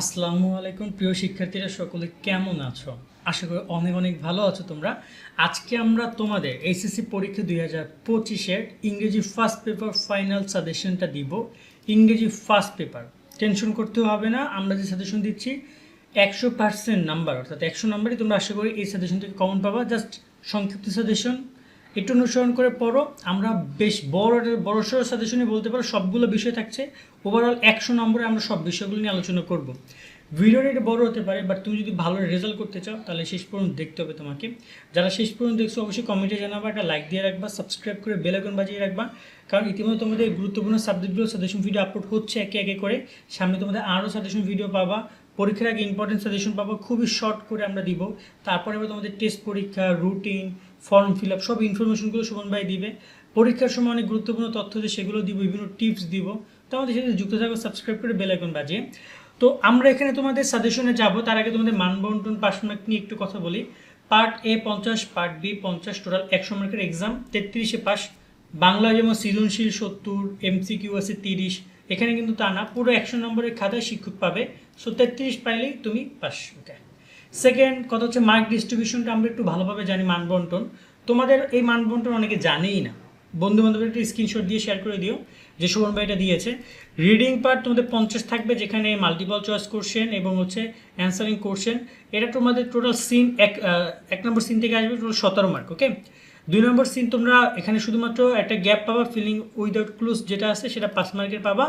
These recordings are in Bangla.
আসসালামু আলাইকুম, প্রিয় শিক্ষার্থীরা, সকলে কেমন আছো? আশা করি অনেক অনেক ভালো আছো তোমরা। আজকে আমরা তোমাদের এইচএসসি পরীক্ষা দুই হাজার পঁচিশের ইংরেজি ফার্স্ট পেপার ফাইনাল সাজেশনটা দিব। ইংরেজি ফার্স্ট পেপার টেনশন করতে হবে না, আমরা যে সাজেশন দিচ্ছি, একশো পার্সেন্ট নাম্বার অর্থাৎ একশো নাম্বারই তোমরা আশা করি এই সাজেশন থেকে কমন পাবা। জাস্ট সংক্ষিপ্ত সাজেশন একটু অনুসরণ করে পড়ো। আমরা বেশ বড় বড় সড়ো সাজেশনে বলতে পারো, সবগুলো বিষয় থাকছে। ওভারঅল একশো নম্বরে আমরা সব বিষয়গুলো নিয়ে আলোচনা করব। ভিডিওটা একটু বড় হতে পারে বাট তুমি যদি ভালো রেজাল্ট করতে চাও, তাহলে শেষ পর্যন্ত দেখতে হবে তোমাকে। যারা শেষ পর্যন্ত দেখছ, অবশ্যই কমেন্টে জানাবা, একটা লাইক দিয়ে রাখবা সাবস্ক্রাইব করে বেল বাজিয়ে রাখবা। কারণ ইতিমধ্যে তোমাদের গুরুত্বপূর্ণ সাবজেক্টগুলো সাজেশন ভিডিও আপলোড হচ্ছে একে একে করে। সামনে তোমাদের আরও সাজেশন ভিডিও পাবা। পরীক্ষার আগে ইম্পর্টেন্ট সাজেশন পাবো, খুবই শর্ট করে আমরা দিব। তারপরে আবার তোমাদের টেস্ট পরীক্ষা রুটিন ফর্ম ফিল আপ সব ইনফরমেশনগুলো সুমন ভাই দিবে। পরীক্ষার সময় অনেক গুরুত্বপূর্ণ তথ্য যে সেগুলো দিব, বিভিন্ন টিপস দিব। তো আমাদের সাথে যুক্ত থাকো সাবস্ক্রাইব করে বেল আইকন বাজিয়ে। তো আমরা এখানে তোমাদের সাজেশনে যাব, তার আগে তোমাদের মানবন্টন পাস মার্ক নিয়ে একটু কথা বলি। পার্ট এ পঞ্চাশ পার্ট বি পঞ্চাশ টোটাল একশো মার্কের এক্সাম তেত্রিশে পাস বাংলা যেমন সৃজনশীল সত্তর এমসি এমসিকিউ আছে তিরিশ, এখানে কিন্তু তা না, পুরো একশো নম্বরের খাতায় শিক্ষক পাবে। সো তেত্রিশ পাইলেই তুমি পাস ওকে সেকেন্ড কথা হচ্ছে মার্ক ডিস্ট্রিবিউশনটা আমরা একটু ভালোভাবে জানি মানবন্টন। তোমাদের এই মানবন্টন অনেকে জানেই না। বন্ধু বান্ধবের একটু স্ক্রিনশট দিয়ে শেয়ার করে দিও, যে সুমন ভাই এটা দিয়েছে। রিডিং পার্ট তোমাদের পঞ্চাশ থাকবে, যেখানে মাল্টিপল চয়েস কোশ্চেন এবং হচ্ছে অ্যান্সারিং কোশ্চেন এটা তোমাদের টোটাল সিন এক এক নম্বর সিন থেকে আসবে টোটাল সতেরো মার্ক ওকে দুই নম্বর সিন তোমরা এখানে শুধুমাত্র একটা গ্যাপ পাবা ফিলিং উইদাউট ক্লুজ যেটা আছে সেটা পাঁচ মার্কের পাবা।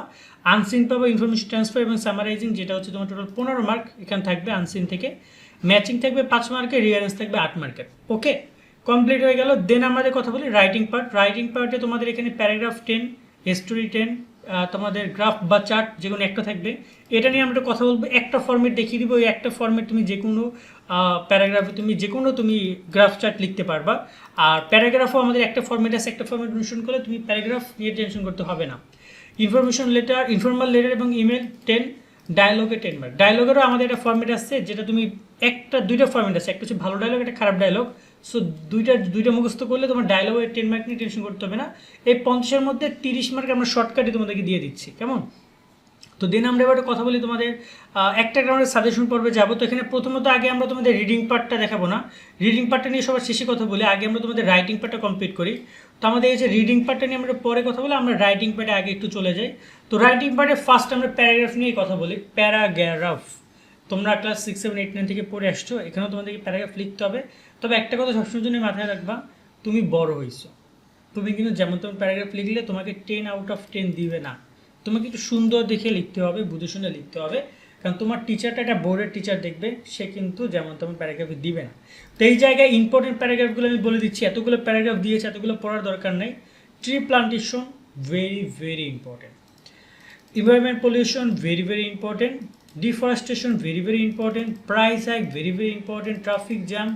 আনসিন পাবা ইনফরমেশন ট্রান্সফার এবং সামারাইজিং যেটা হচ্ছে তোমার টোটাল পনেরো মার্ক এখানে থাকবে আনসিন থেকে। ম্যাচিং থাকবে পাঁচ মার্কের রিয়ারেন্স থাকবে আট মার্কের ওকে কমপ্লিট হয়ে গেল। দেন আমাদের কথা বলি রাইটিং পার্ট রাইটিং পার্টে তোমাদের এখানে প্যারাগ্রাফ টেন স্টোরি টেন তোমাদের গ্রাফ বা চার্ট যে কোনো একটা থাকবে। এটা নিয়ে আমরা কথা বলব। একটা ফর্মেট দেখিয়ে দিব। ওই একটা ফর্মেট তুমি যে কোনো প্যারাগ্রাফে তুমি যে কোনো তুমি গ্রাফ চার্ট লিখতে পারবা। আর প্যারাগ্রাফও আমাদের একটা ফর্মেট আছে, একটা ফর্মেট অনুসরণ করলে তুমি প্যারাগ্রাফ নিয়ে টেনশন করতে হবে না। ইনফরমেশন লেটার ইনফর্মাল লেটার এবং ইমেল টেন ডায়লগে টেন মার্ক ডায়লগেরও আমাদের একটা ফর্মেট আসছে যেটা তুমি একটা, দুইটা ফর্মেট আছে। একটা হচ্ছে ভালো ডায়লগ একটা খারাপ ডায়লগ সো দুইটা দুইটা মুখস্থ করলে তোমার ডায়লগে টেন মার্ক নিয়ে টেনশন করতে হবে না। এই পঞ্চাশের মধ্যে তিরিশ মার্ক আমরা শর্টকাটে তোমাদেরকে দিয়ে দিচ্ছি। কেমন? তো দেন আমরা এবার কথা বলি তোমাদের একটা গ্রাউন্ডের সাজেশন পর্বে যাব। তো এখানে প্রথমত আগে আমরা তোমাদের রিডিং পার্টটা দেখাবো না। রিডিং পার্টটা নিয়ে সবার শেষে কথা বলি। আগে আমরা তোমাদের রাইটিং পার্টটা কমপ্লিট করি। তো আমাদের এই যে রিডিং পার্টটা নিয়ে আমরা পরে কথা বলি আমরা রাইটিং পার্টে আগে একটু চলে যাই। তো রাইটিং পার্টে ফার্স্ট আমরা প্যারাগ্রাফ নিয়ে কথা বলি। প্যারাগ্রাফ তোমরা class six seven eight nine থেকে পড়ে আসছো। এখানেও তোমাদেরকে প্যারাগ্রাফ লিখতে হবে। তবে একটা কথা সবসময় জন্য মাথায় রাখবা, তুমি বড় হয়েছো তুমি কিন্তু যেমন তেমন প্যারাগ্রাফ লিখলে তোমাকে টেন আউট অফ টেন দিবে না। তোমাকে একটু সুন্দর দেখে লিখতে হবে, বুঝে শুনে লিখতে হবে। কারণ তোমার টিচারটা একটা বোর্ডের টিচার দেখবে, সে কিন্তু যেমন তোমার প্যারাগ্রাফ দিবে না। তো এই জায়গায় ইম্পর্টেন্ট প্যারাগ্রাফগুলো আমি বলে দিচ্ছি, এতগুলো প্যারাগ্রাফ দিয়েছে, এতগুলো পড়ার দরকার নেই। Tree plantation very very important environment pollution very very important deforestation very very important price hike very very important traffic jam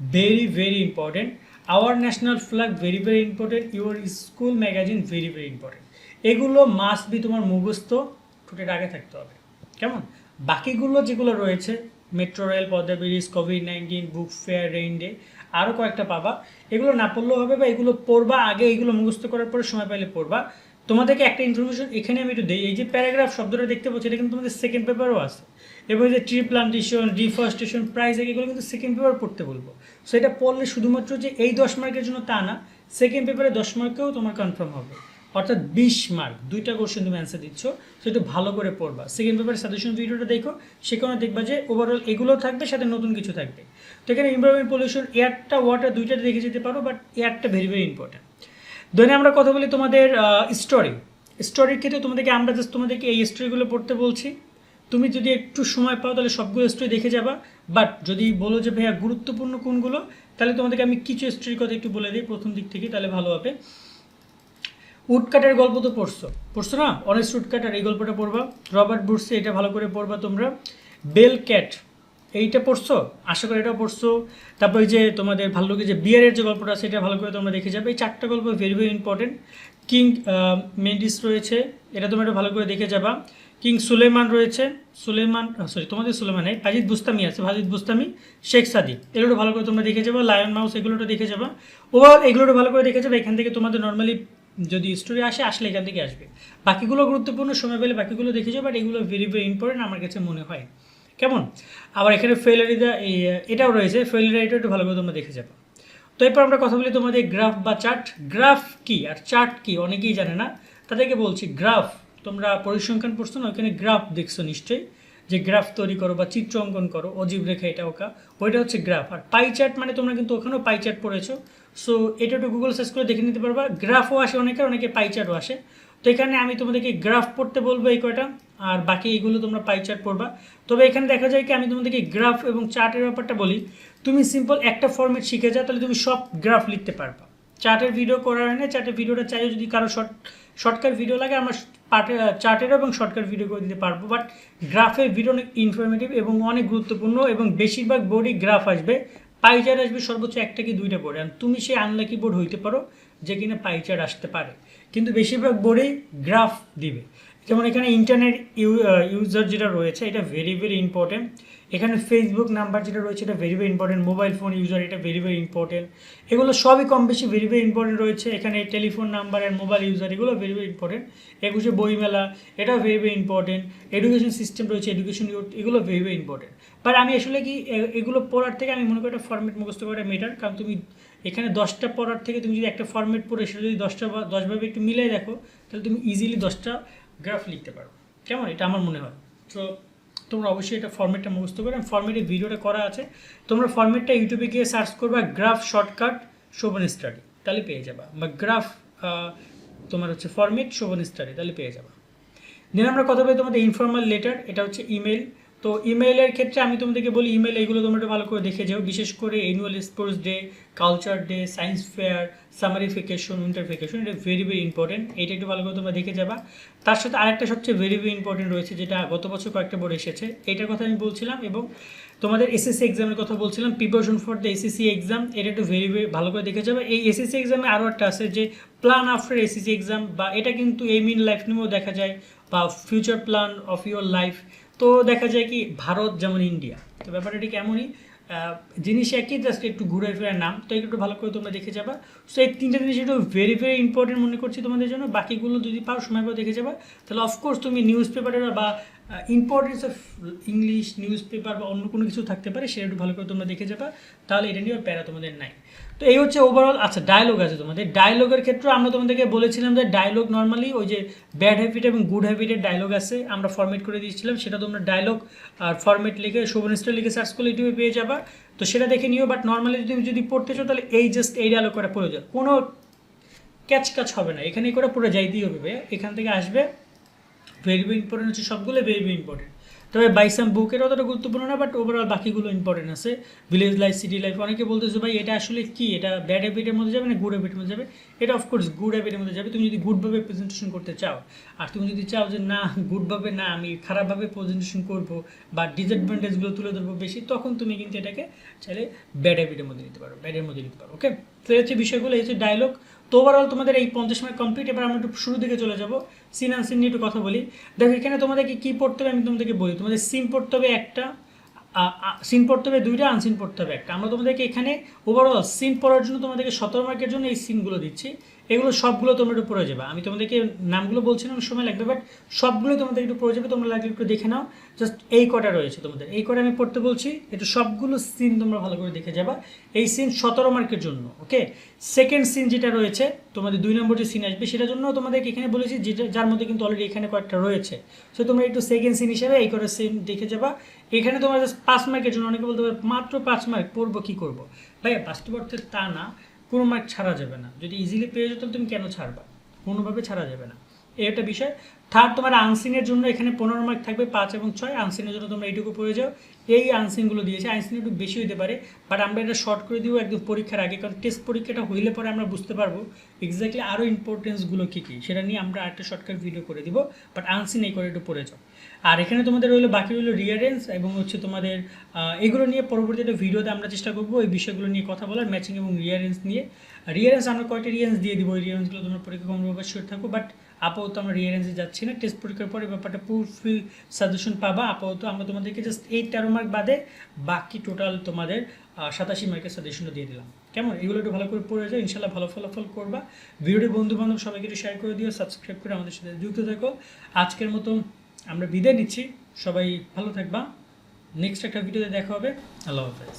very very important our national flag very very important your school magazine very very important এগুলো মাস্ট বি তোমার মুখস্থ, ঠোঁটের আগে থাকতে হবে। কেমন? বাকিগুলো যেগুলো রয়েছে metro rail Padma bridge COVID nineteen book fair rain day আরও কয়েকটা পাবা। এগুলো না পড়লেও হবে বা এগুলো পড়বা, আগে এগুলো মুখস্থ করার পরে সময় পাইলে পড়বা। তোমাদেরকে একটা ইনফরমেশন এখানে আমি একটু দিই। এই যে প্যারাগ্রাফ শব্দটা দেখতে পাচ্ছি, এটা কিন্তু তোমাদের সেকেন্ড পেপারও আছে। এবং যে ট্রি প্লান্টেশন ডিফরেস্টেশন প্রাইস এগুলো কিন্তু সেকেন্ড পেপার পড়তে বলব। সো এটা পড়লে শুধুমাত্র যে এই দশ মার্কের জন্য তা না সেকেন্ড পেপারে দশ মার্কেও তোমার কনফার্ম হবে। অর্থাৎ বিশ মার্ক দুইটা কোশ্চেন তুমি অ্যান্সার দিচ্ছ সো একটু ভালো করে পড়বা। সেকেন্ড পেপারের সাজেশন ভিডিওটা দেখো সেখানে দেখবা যে ওভারঅল এগুলো থাকবে, সাথে নতুন কিছু থাকবে। তো এখানে এনভারনমেন্ট পলিউশন এয়ারটা ওয়াটার দুইটা দেখে যেতে পারো বাট এয়ারটা ভেরি ভেরি ইম্পর্টেন্ট দেন আমরা কথা বলি তোমাদের স্টোরি স্টোরির ক্ষেত্রে তোমাদেরকে, আমরা জাস্ট তোমাদেরকে এই স্টোরিগুলো পড়তে বলছি। তুমি যদি একটু সময় পাও, তাহলে সবগুলো স্টোরি দেখে যাবা। বাট যদি বলো যে, ভাইয়া, গুরুত্বপূর্ণ কোনগুলো? তাহলে তোমাদেরকে আমি কিছু স্টোরির কথা একটু বলে দিই, প্রথম দিক থেকে, তাহলে ভালো হবে। উডকাটার গল্প তো পড়ছো। পড়ছো না? অনেস্ট উডকাটার এই গল্পটা পড়বা। রবার্ট বুর্সে এটা ভালো করে পড়বা তোমরা। বেল ক্যাট এইটা পড়ছো? আশা করি এটা পড়ছো। তারপর এই যে তোমাদের ভালো লাগে যে বিয়ারের যে গল্পটা এটা ভালো করে তোমরা দেখে যাবে। এই চারটা গল্প very very important King Midas রয়েছে। এটা তোমরা একটু ভালো করে দেখে যাবা। কিং সুলেমান রয়েছে। সুলেমান সরি তোমাদের সুলেমান নেই ভাজিদ বুস্তামি আছে ভাজিদ বুস্তামি শেখ সাদি এগুলো ভালো করে তোমরা দেখে যাবা। লায়ন মাউস এগুলোটা দেখে যাবা। ওভারঅল এগুলোটা ভালো করে দেখে যাবে। এখান থেকে তোমাদের নর্মালি যদি স্টোরি আসে, আসলে এখান থেকে আসবে। বাকিগুলো গুরুত্বপূর্ণ, সময় পেলে বাকিগুলো দেখে যাও বাট এগুলো ভেরি ভেরি ইম্পর্টেন্ট আমার কাছে মনে হয়। কেমন? আবার এখানে ফেলারিদা এটাও রয়েছে। ফেলারি এটা একটু ভালো করে তোমরা দেখে যাব। তো এরপর আমরা কথা বলি তোমাদের গ্রাফ বা চার্ট গ্রাফ কি আর চার্ট কি? অনেকেই জানে না। তাদেরকে বলছি গ্রাফ তোমরা পরিসংখ্যান পড়ছো না? ওখানে গ্রাফ দেখছ নিশ্চয়ই। যে গ্রাফ তৈরি করো বা চিত্র অঙ্কন করো, অজীব রেখা এটা ওকা, ওইটা হচ্ছে গ্রাফ। আর পাই মানে তোমরা কিন্তু ওখানেও পাই চার্ট পড়েছো। সো এটা একটু গুগল সার্চ করে দেখে নিতে পারবা। গ্রাফও আসে, অনেকের, অনেকে পাই আসে। তো এখানে আমি তোমাদেরকে গ্রাফ পড়তে বলব এই কয়টা, আর বাকি এইগুলো তোমরা পাই চার্ট পড়বা। তবে এখানে দেখা যায় কি, আমি তোমাদেরকে গ্রাফ এবং চার্টের ব্যাপারটা বলি। তুমি সিম্পল একটা ফর্মেট শিখে যাও, তাহলে তুমি সব গ্রাফ লিখতে পারবা। চার্টের ভিডিও করার না চার্টের ভিডিওটা চাইও যদি কারও শর্ট শর্টকাট ভিডিও লাগে, আমরা পার্টে চার্টেরও এবং শর্টকাট ভিডিও করে দিতে পারব। বাট গ্রাফের ভিডিও অনেক ইনফরমেটিভ এবং অনেক গুরুত্বপূর্ণ এবং বেশিরভাগ বোর্ডই গ্রাফ আসবে। পাইচার আসবে সর্বোচ্চ একটা কি দুইটা বোর্ড আর তুমি সেই আনলাকি বোর্ড হইতে পারো যে কিনা পাইচার আসতে পারে। কিন্তু বেশিরভাগ বোর্ডেই গ্রাফ দিবে। যেমন এখানে ইন্টারনেট ইউজার যেটা রয়েছে, এটা ভেরি ভেরি ইম্পর্টেন্ট এখানে ফেসবুক নাম্বার যেটা রয়েছে, এটা very very important mobile phone user এটা ভেরি ভেরি ইম্পর্টেন্ট এগুলো সবই কম বেশি ভেরি ভেরি ইম্পর্টেন্ট রয়েছে। এখানে telephone number and mobile user এগুলো ভেরি ভেরি ইম্পর্টেন্ট একুশে বইমেলা, এটাও very very important education system রয়েছে এডুকেশন এগুলো ভেরি ভেরি ইম্পর্টেন্ট বাট আমি আসলে কি এগুলো পড়ার থেকে আমি মনে করি একটা ফর্মেট মুখস্থ করা মেটার কারণ তুমি এখানে দশটা পড়ার থেকে তুমি যদি একটা ফর্মেট পড়ে, সেটা যদি দশটা বা দশভাবে একটু মিলাই দেখো, তাহলে তুমি ইজিলি দশটা গ্রাফ লিখতে পারো। কেমন? এটা আমার মনে হয়। তো তোমরা অবশ্যই এটা ফর্মেটটা মুখস্থ করে ফর্মেটে ভিডিওটা করা আছে। তোমরা ফর্মেটটা ইউটিউবে গিয়ে সার্চ করবা গ্রাফ শর্টকাট শোভন স্টাডি তাহলে পেয়ে যাবা। বা গ্রাফ তোমার হচ্ছে ফর্মেট শোভন স্টাডি তাহলে পেয়ে যাবা। দেন আমরা কথা বলি তোমাদের ইনফর্মাল লেটার এটা হচ্ছে ইমেল তো ইমেলের ক্ষেত্রে আমি তোমাদেরকে বলি ইমেল এগুলো তোমরা একটু ভালো করে দেখে যাও। বিশেষ করে annual sports day culture day science fair summer vacation winter vacation এটা ভেরি ভেরি ইম্পর্টেন্ট এটা একটু ভালো করে তোমরা দেখে যাবা। তার সাথে আরেকটা সবচেয়ে ভেরি ভেরি ইম্পর্টেন্ট রয়েছে, যেটা গত বছর কয়েকটা বোর্ড এসেছে। এটার কথা আমি বলছিলাম এবং তোমাদের এসএসসি এক্সামের কথা বলছিলাম preparation for the SSC exam এটা একটু ভেরি ভেরি ভালো করে দেখে যাবে। এই এসএসসি এক্সামে আরও একটা আছে যে প্ল্যান আফটার এসএসসি এক্সাম বা এটা কিন্তু এম ইন লাইফ নিয়েও দেখা যায়। বা future plan of your life তো দেখা যায় কি, ভারত যেমন ইন্ডিয়া তো ব্যাপারটা ঠিক এমনই। জিনিস একই জাস্ট একটু ঘুরে ফেরার নাম। তো একটু ভালো করে তোমরা দেখে যাবা। সো এই তিনটা জিনিস একটু ভেরি ভেরি ইম্পর্টেন্ট মনে করছি তোমাদের জন্য। বাকিগুলো যদি পাও সময় করে দেখে যাবা। তাহলে অফকোর্স তুমি নিউজ পেপারে বা importance of English news paper বা অন্য কোনো কিছু থাকতে পারে, সেটা একটু ভালো করে তোমরা দেখে যাবা, তাহলে এটা নিয়ে প্যারা তোমাদের নাই। তো এই হচ্ছে ওভারঅল আচ্ছা ডায়লগ আছে তোমাদের। ডায়লগের ক্ষেত্রে আমরা তোমাদেরকে বলেছিলাম যে ডায়লগ নর্মালি ওই যে ব্যাড হ্যাবিট এবং গুড হ্যাবিটের ডায়লগ আছে, আমরা ফরম্যাট করে দিয়েছিলাম, সেটা তোমরা ডায়লগ আর ফরম্যাট লিখে, শোভন স্টার লিখে সার্চ করলে ইউটিউবে পেয়ে যাবা। তো সেটা দেখে নিও বাট নর্মালি তুমি যদি পড়তে চাও, তাহলে এই জাস্ট এই ডায়লগ করা প্রয়োজন। কোনো ক্যাচ ক্যাচ হবে না এখানে করে পুরো যাইতেই হবে। এখান থেকে আসবে। ভেরি ইম্পর্টেন্ট হচ্ছে সবগুলো ভেরি ইম্পর্টেন্ট তবে বাইসাম বুকের অতটা গুরুত্বপূর্ণ না বাট ওভারঅল বাকিগুলো ইম্পর্টেন্ট আছে। ভিলেজ লাইফ সিটি লাইফ অনেকে বলতেছে, ভাই, এটা আসলে কি? এটা ব্যাড হ্যাবিটের মধ্যে যাবে না গুড হ্যাবিটের মধ্যে যাবে? এটা অফকোর্স গুড হ্যাবিটের মধ্যে যাবে। তুমি যদি গুডভাবে প্রেজেন্টেশন করতে চাও, আর তুমি যদি চাও যে, না গুডভাবে না, আমি খারাপভাবে প্রেজেন্টেশন করব বা ডিসঅ্যাডভান্টেজগুলো তুলে ধরবো বেশি, তখন তুমি কিন্তু এটাকে চাইলে ব্যাড হ্যাবিটের মধ্যে নিতে পারো ব্যাডের মধ্যে নিতে পারো ওকে তো হচ্ছে বিষয়গুলো, এই হচ্ছে ডায়লগ তো ওভারঅল তোমাদের এই পঞ্চাশ মার্ক কমপ্লিট এবার আমরা একটু শুরু দিকে চলে যাব। সিন অ্যান্ড সিন নিয়ে একটু কথা বলি। দেখো, এখানে তোমাদেরকে কী পড়তে হবে আমি তোমাদেরকে বলি। তোমাদের সিন পড়তে হবে একটা সিন পড়তে হবে দুইটা আনসিন পড়তে হবে একটা। আমরা তোমাদেরকে এখানে ওভারঅল সিন পড়ার জন্য তোমাদেরকে সতেরো মার্কের জন্য এই সিনগুলো দিচ্ছি। এগুলো সবগুলো তোমরা একটু পড়ে যাবে। আমি তোমাদেরকে নামগুলো বলছি না, সময় লাগবে বাট সবগুলো তোমাদের একটু পড়ে যাবে। তোমরা লাগলে একটু দেখে নাও। জাস্ট এই কটা রয়েছে তোমাদের। এই কটা আমি পড়তে বলছি। একটু সবগুলো সিন তোমরা ভালো করে দেখে যাবা। এই সিন সতেরো মার্কের জন্য ওকে সেকেন্ড সিন যেটা রয়েছে, তোমাদের দুই নম্বর যে সিন আসবে, সেটার জন্য তোমাদেরকে এখানে বলেছি যেটা যার মধ্যে কিন্তু অলরেডি এখানে কয়েকটা রয়েছে। সো তোমরা একটু সেকেন্ড সিন হিসেবে এই কটা সিন দেখে যাবা। এখানে তোমরা জাস্ট পাঁচ মার্কের জন্য, অনেকে বলতে পারে মাত্র পাঁচ মার্ক পড়ব, কী করব? ভাইয়া বাস্তব অর্থে তা না। কোনো মার্ক ছাড়া যাবে না। যদি ইজিলি পেয়ে যেত তুমি কেন ছাড়বা? কোনোভাবে ছাড়া যাবে না। এই একটা বিষয়। থার্ড তোমার আনসিনের জন্য এখানে পনেরো মার্ক থাকবে, পাঁচ এবং ছয়। আনসিনের জন্য তোমরা এইটুকু পড়ে যাও। এই আনসিনগুলো দিয়েছে। আনসিন একটু বেশি হতে পারে বাট আমরা এটা শর্ট করে দিব একদম পরীক্ষার আগে, কারণ টেস্ট পরীক্ষাটা হইলে পরে আমরা বুঝতে পারব এক্স্যাক্টলি আরও ইম্পর্টেন্সগুলো কী কী। সেটা নিয়ে আমরা একটা শর্টকাট ভিডিও করে দিব বাট আনসিন এই করে একটু পড়ে যাও। আর এখানে তোমাদের রইল, বাকি রইল রিয়ারেন্স এবং হচ্ছে তোমাদের এগুলো নিয়ে পরবর্তীতে ভিডিওতে আমরা চেষ্টা করব এই বিষয়গুলো নিয়ে কথা বলার ম্যাচিং এবং রিয়ারেন্স নিয়ে। রিয়ারেন্স আমরা কয়টা রিয়ারেন্স দিয়ে দিব? ওই রিয়ারেন্সগুলো তোমরা পরীক্ষা কমভাবে শিওর থাকো বাট আপাতত আমরা রিয়ারেঞ্জে যাচ্ছি না। টেস্ট পরীক্ষার পরে ব্যাপারটা পুরো ফ্রি সাজেশন পাবা। আপাতত আমরা তোমাদেরকে জাস্ট এই তেরো মার্ক বাদে বাকি টোটাল তোমাদের সাতাশি মার্কের সাজেশনটা দিয়ে দিলাম। কেমন? এগুলো একটু ভালো করে পড়ে যাও। ইনশাল্লাহ ভালো ফলাফল করবা। ভিডিওটি বন্ধু বান্ধব সবাইকে একটু শেয়ার করে দিও। সাবস্ক্রাইব করে আমাদের সাথে যুক্ত থাকো। আজকের মতো আমরা বিদায় নিচ্ছি। সবাই ভালো থাকবা। নেক্সট একটা ভিডিওতে দেখা হবে। আল্লাহ হাফেজ।